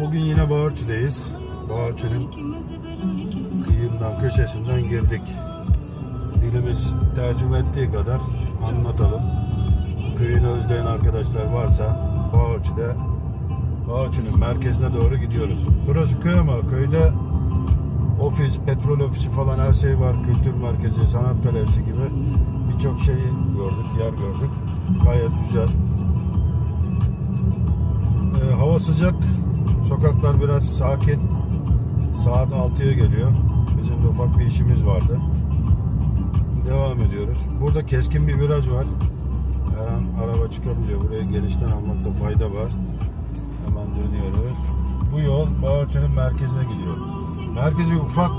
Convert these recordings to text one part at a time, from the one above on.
Bugün yine Bağırçı'dayız. Bağırçı'nın kıyından, köşesinden girdik. Dilimiz tercüme ettiği kadar anlatalım. Köyünü özleyen arkadaşlar varsa Bağırçı'da Bağırçı'nın merkezine doğru gidiyoruz. Burası köy ama köyde ofis, petrol ofisi falan her şey var. Kültür merkezi, sanat galerisi gibi birçok şeyi gördük, yer gördük. Gayet güzel. Ee, hava sıcak. Sokaklar biraz sakin. Saat 6'ya geliyor. Bizim de ufak bir işimiz vardı. Devam ediyoruz. Burada keskin bir viraj var. Her an araba çıkabiliyor. Burayı genişten almakta fayda var. Hemen dönüyoruz. Bu yol Bağırçı'nın merkezine gidiyor. Merkezi ufak.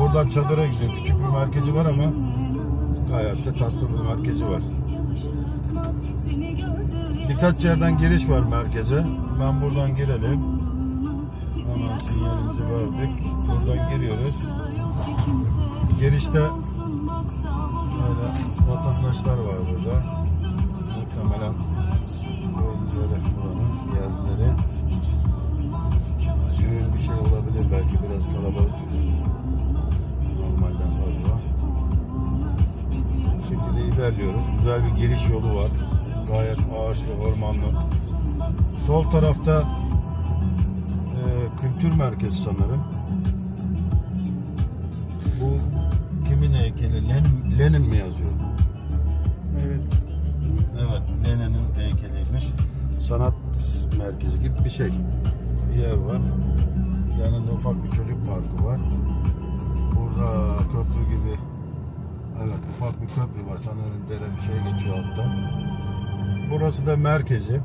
Buradan çadıra gidiyor. Küçük bir merkezi var ama de tatlı bir merkezi var. Birkaç yerden giriş var merkeze. Ben buradan girelim. Sinyalimizi verdik. Buradan giriyoruz. Girişte böyle vatandaşlar var burada. Muhtemelen köylüleri buranın yerlileri. Düğün bir şey olabilir belki biraz kalabalık. Normalden fazla. Bu şekilde ilerliyoruz. Güzel bir giriş yolu var. Gayet ağaçlı, ormanlık. Sol tarafta e, merkezi sanırım. Bu kimin heykeli? Lenin, Lenin mi yazıyor? Evet. Evet, Lenin'in heykeliymiş. Sanat merkezi gibi bir şey. Bir yer var. Yanında ufak bir çocuk parkı var. Burada köprü gibi Evet, ufak bir köprü var. Sanırım dere bir şey geçiyor altta. Burası da merkezi.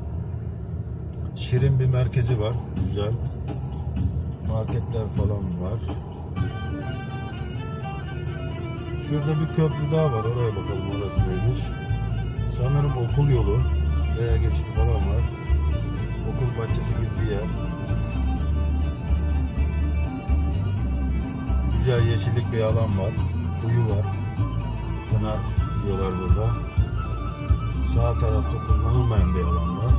Şirin bir merkezi var. Güzel. Marketler falan var. Şurada bir köprü daha var. Oraya bakalım orası neymiş. Sanırım okul yolu veya geçit falan var. Okul bahçesi gibi bir yer. Güzel yeşillik bir alan var. Kuyu var. Pınar diyorlar burada. Sağ tarafta kullanılmayan bir alan var.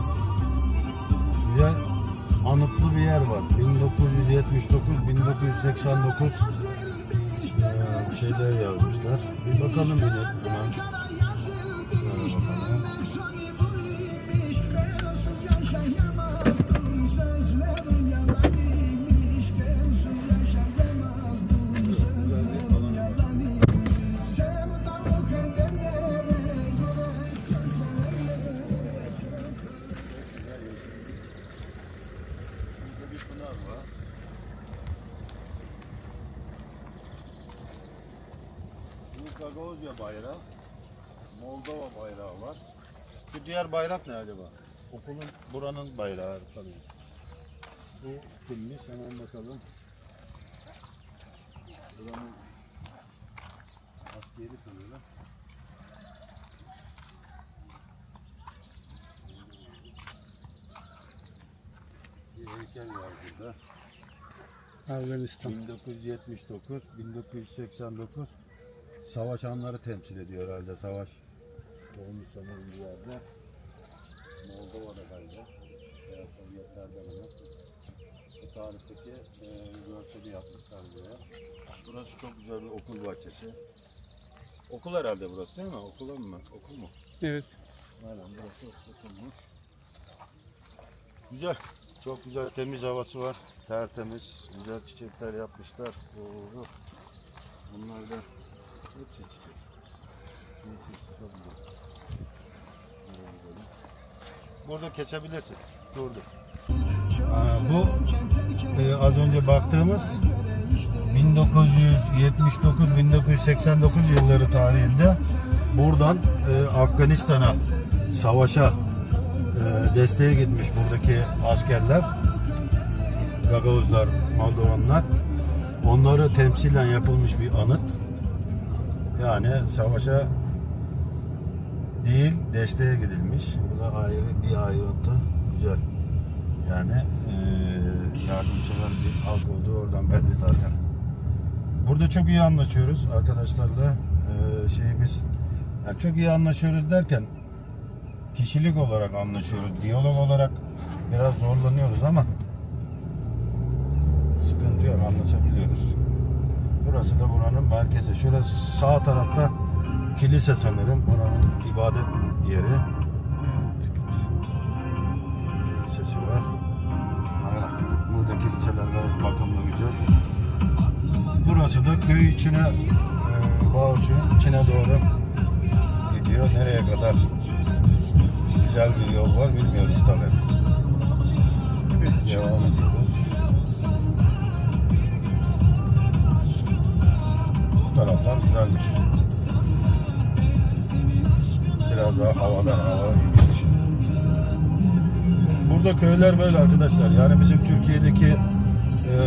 Güzel anıtlı bir yer var. 1979, 1989 ee, bir şeyler yazmışlar. Bir bakalım yine hemen. Gagavuzya bayrağı. Moldova bayrağı var. Şu diğer bayrak ne acaba? Okulun buranın bayrağı tabii. Bu kimmiş hemen bakalım. Buranın askeri sanırım. Bir heykel var burada. Afganistan. 1979, 1989 savaş anları temsil ediyor herhalde savaş. Olmuş sanırım bir yerde. Moldova'da galiba. Veya Sovyetler'den ama. Bu tarihteki e, görseli yapmışlar buraya. Burası çok güzel bir okul bahçesi. Okul herhalde burası değil mi? Okul mu? Okul mu? Evet. Aynen burası okulmuş. Güzel. Çok güzel temiz havası var. Tertemiz. Güzel çiçekler yapmışlar. Oo. Bunlar da hepsi çiçek. Burada kesebilirsin. Durdu. Aa, bu e, az önce baktığımız 1979-1989 yılları tarihinde buradan e, Afganistan'a savaşa e, desteğe gitmiş buradaki askerler. Gagavuzlar, Moldovanlar. Onları temsilen yapılmış bir anıt. Yani savaşa değil desteğe gidilmiş. Bu da ayrı bir ayrıntı. Güzel. Yani e, yardımsever bir halk olduğu oradan belli zaten. Burada çok iyi anlaşıyoruz arkadaşlarla. E, şeyimiz yani çok iyi anlaşıyoruz derken kişilik olarak anlaşıyoruz. Diyalog olarak biraz zorlanıyoruz ama Sıkıntı yok anlaşabiliyoruz. Burası da buranın merkezi. Şurası sağ tarafta kilise sanırım. Buranın ibadet yeri. Kilisesi var. Aynen. Burada kiliseler gayet bakımlı güzel. Burası da köy içine e, içine doğru gidiyor. Nereye kadar güzel bir yol var bilmiyoruz tabii. Köyler böyle arkadaşlar. Yani bizim Türkiye'deki e,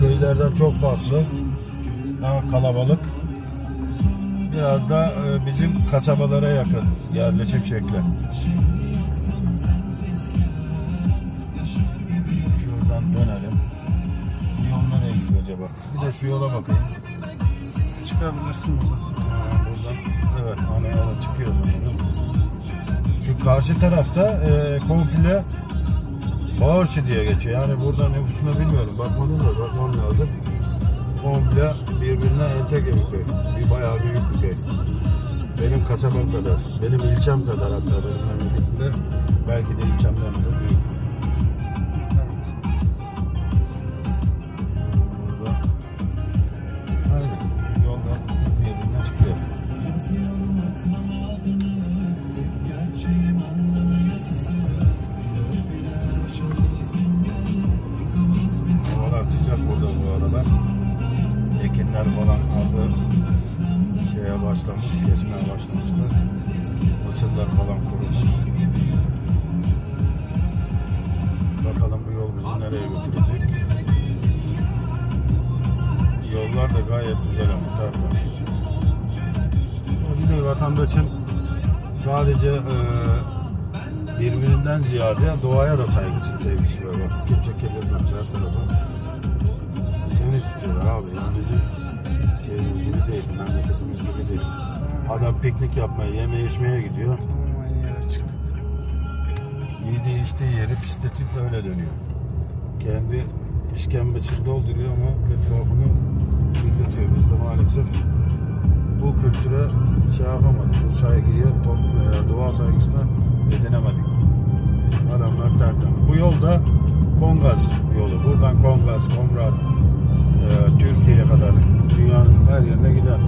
köylerden çok farklı. Daha kalabalık. Biraz da e, bizim kasabalara yakın yerleşim şekli. Şuradan dönelim. Bu yol nereye gidiyor acaba? Bir de şu yola bakayım. Çıkabilirsin buradan. Ha, buradan evet ana yola çıkıyor sanırım. Şu karşı tarafta e, komple Bağırçı diye geçiyor. Yani burada nüfusunu bilmiyorum. Bakmanız da bakmam lazım. Komple birbirine entegre bir köy. Bir bayağı büyük bir köy. Benim kasabam kadar, benim ilçem kadar hatta benim memleketimde belki de ilçemden bile büyük. Arada. Ekinler falan hazır şeye başlamış, kesmeye başlamışlar. Mısırlar falan kurumuş. Bakalım bu yol bizi nereye götürecek. Yollar da gayet güzel ama tertemiz. Bir de vatandaşın sadece e, birbirinden ziyade doğaya da saygısı, sevgisi var. Kimse kirletmemiş her tarafı. Temiz tutuyorlar abi. Bizim şeyimiz gibi değil, memleketimiz gibi değil. Adam piknik yapmaya, yeme içmeye gidiyor. Aynı yere. Yediği içtiği yeri pisletip öyle dönüyor. Kendi işkembesini dolduruyor ama etrafını kirletiyor. Biz de maalesef bu kültüre şey yapamadık. Bu saygıyı, toplum, e, doğa saygısına edinemedik. Adamlar tertemiz. Bu yol da Kongas yolu. Buradan Kongas, Komrat, e, Türkiye'ye kadar dünyanın her yerine gider.